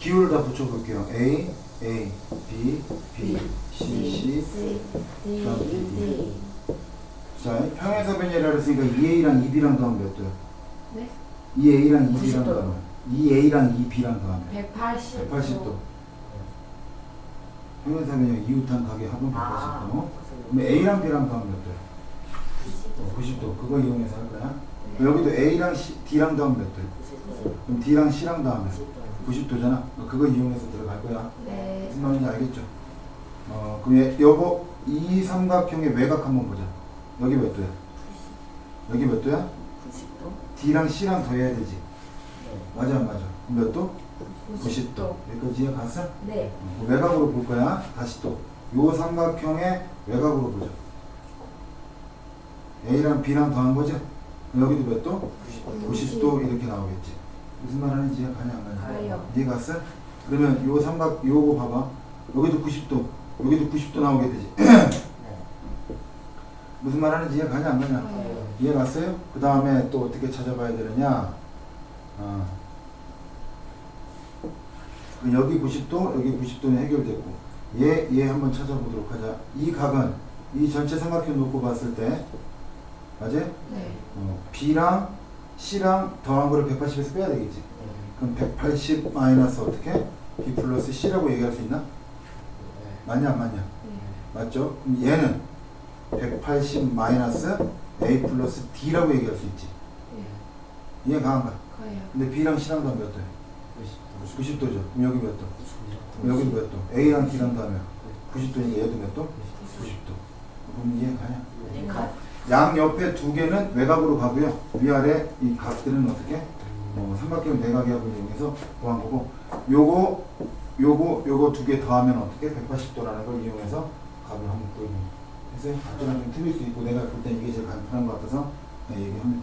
기호를 다 붙여볼게요. A, A, B, B, C, C. C, D, 그다음 D. 자, 평행사 변이라 그랬으니까 2A랑 2B랑 더하면 몇 도야? 네? 2A랑 2B랑 90도. 더하면 2A랑 2B랑 더하면 180. 180도. 평행사 변이 이웃한 각의 합은 180도. 아, 그럼 A랑 B랑 더하면 몇 도야? 90도. 그거 이용해서 할 거야. 여기도 A랑 C, D랑 더하면 몇 도야? 그럼 D랑 C랑 더하면 90도잖아. 그거 이용해서 들어갈 거야. 네. 무슨 말인지 알겠죠? 어, 그럼 얘, 요거 이 삼각형의 외곽 한번 보자. 여기 몇 도야? 여기 몇 도야? 90도? D랑 C랑 더해야 되지. 맞아, 안 맞아. 그럼 몇 도? 90도. 90도. 여기까지 이해 갔어? 네. 어, 그 외곽으로 볼 거야. 다시 또. 요 삼각형의 외곽으로 보자. A랑 B랑 더한 거죠? 여기도 몇 도? 90도 이렇게 나오겠지. 무슨 말 하는지 이해 가냐 안 가냐? 가요. 이해 갔어? 그러면 요 삼각 요거 봐봐. 여기도 90도, 여기도 90도 나오게 되지. 무슨 말 하는지 이해 가냐 안 가냐? 가요. 이해 갔어요? 그 다음에 또 어떻게 찾아봐야 되느냐? 아. 그럼 여기 90도, 여기 90도는 해결됐고, 얘, 얘 한번 찾아보도록 하자. 이 각은 이 전체 삼각형 놓고 봤을 때, 맞지? 네. 어, B랑 C랑 더한 거를 180에서 빼야 되겠지. 그럼 180 마이너스 어떻게? B 플러스 C라고 얘기할 수 있나? 맞냐 안 맞냐? 네. 맞죠? 그럼 얘는 180 마이너스 A 플러스 D라고 얘기할 수 있지. 네. 이해 가안가? 가요. 근데 B랑 C랑 더하면 몇 도야? 90도죠. 그럼 여기 몇 도? 그럼 여기도 몇 도? A랑 D랑 더하면 90도니까 얘도 몇 도? 90도. 그럼 이해 가냐? 네. 양 옆에 두 개는 외곽으로 가고요. 위아래 이 각들은 어떻게? 어, 삼각형 내각이합을 이용해서 구한 거고 요거 요거 요거 두 개 더하면 어떻게? 180도라는 걸 이용해서 값을 한번 거예요. 그래서 답변은 좀 틀릴 수 있고 내가 볼 땐 이게 제일 간편한 것 같아서 네, 얘기합니다.